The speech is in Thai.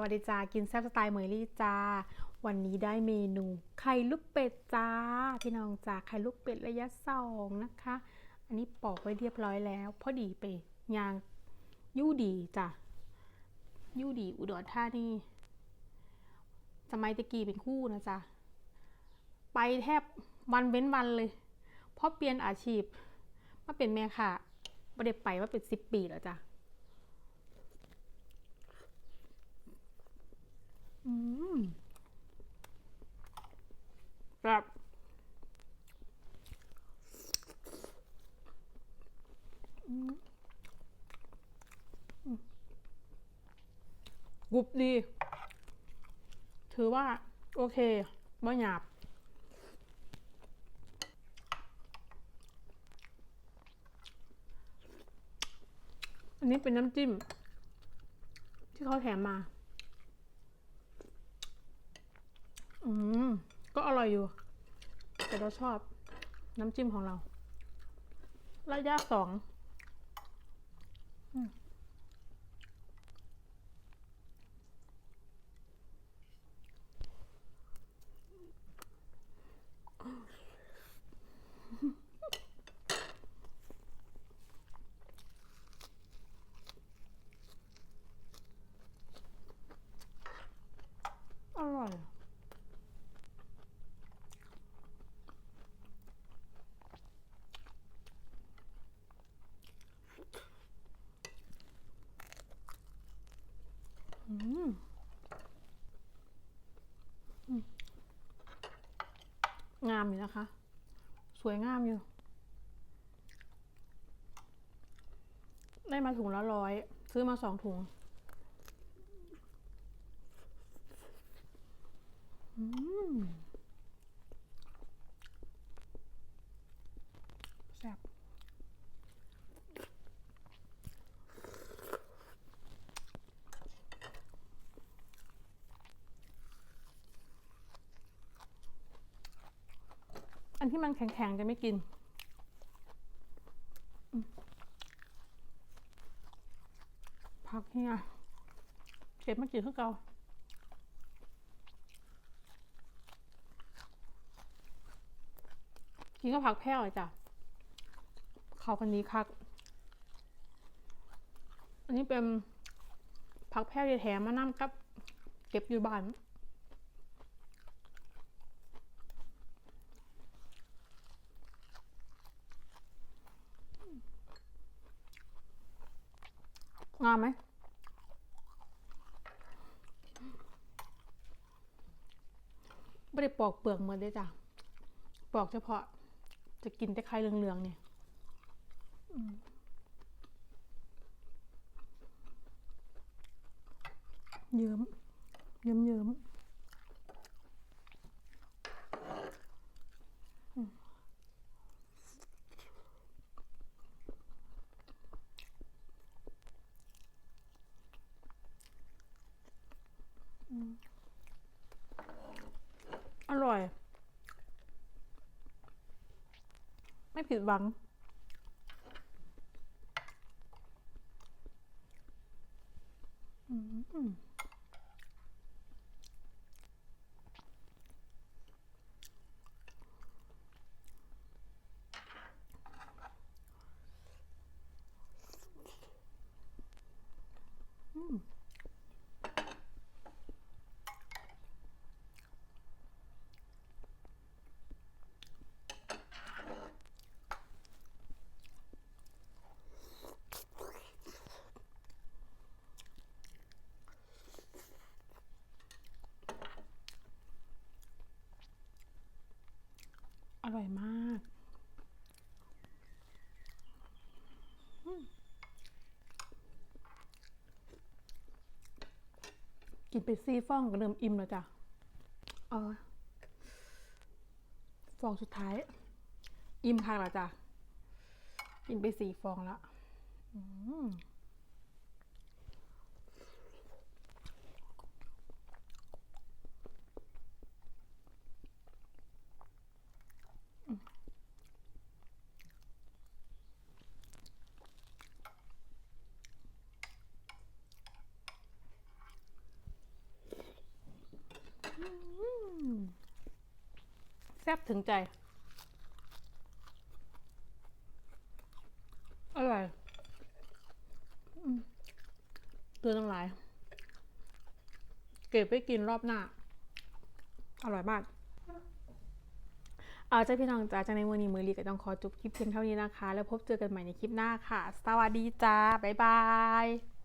วัสดีจ้ากินแซ่บสไตล์เมยลี่จ้า วันนี้ได้เมนูไข่ลูกเป็ดจ้า พี่น้องจ้าไข่ลูกเป็ดระยะสองนะคะ อันนี้ปอกไว้เรียบร้อยแล้ว พอดีไปยางยู่ดีจ้ะยู่ดีอุดรธานีสมัยตะกี้เป็นคู่นะจ๊ะไปแทบวันเว้นวันเลยเพราะเปลี่ยนอาชีพมาเป็นแม่ค่ะไม่ได้ไปว่าเป็นสิบปีแล้วจ้ะ อืมแบบอืมอืม กรุบดี ถือว่า โอเคไม่หยาบ อันนี้เป็นน้ำจิ้ม ที่เขาแถมมา อืม ก็อร่อยอยู่ แต่เราชอบน้ำจิ้มของเรา ระยะสอง อืม งามอยู่นะคะ สวยงามอยู่ ได้มาถุงละร้อย ซื้อมาสองถุงอืม นที่มันแข็งๆจะไม่กิน ผักเฮียเก็บมากินคือเก่ากินก็ผักแพร่เลยจ้ะเขาคนนี้คัก อันนี้เป็นผักแพร่แถมมานั่กับ เก็บอยู่บ้าน งามไหมไม่ได้ปอกเปลือกเหมือนได้จ้ะ ปอกเฉพาะ จะกินแต่ไข่เหลืองๆเนี่ยเยิ้มเยิ้มเยิ้มอืมอร่อย ไม่ผิดหวัง อืม ร่อยมากกินไปซีฟองก็เริ่มอิ่มแล้วจ้ะเออฟองสุดท้าย อิ่มค่ะแล้วจ้ะ กินไปสี่ฟองแล้วอืม ซ่บถึงใจ อร่อยอืมตัวตั้งหลาย เก็บไปกินรอบหน้า อร่อยมากเอาใจพี่น้องจ้าจากในมือนี้มือลีก็ต้องขอจบคลิปเพียงเท่านี้นะคะ แล้วพบเจอกันใหม่ในคลิปหน้าค่ะ สวัสดีจ้า บ๊ายบาย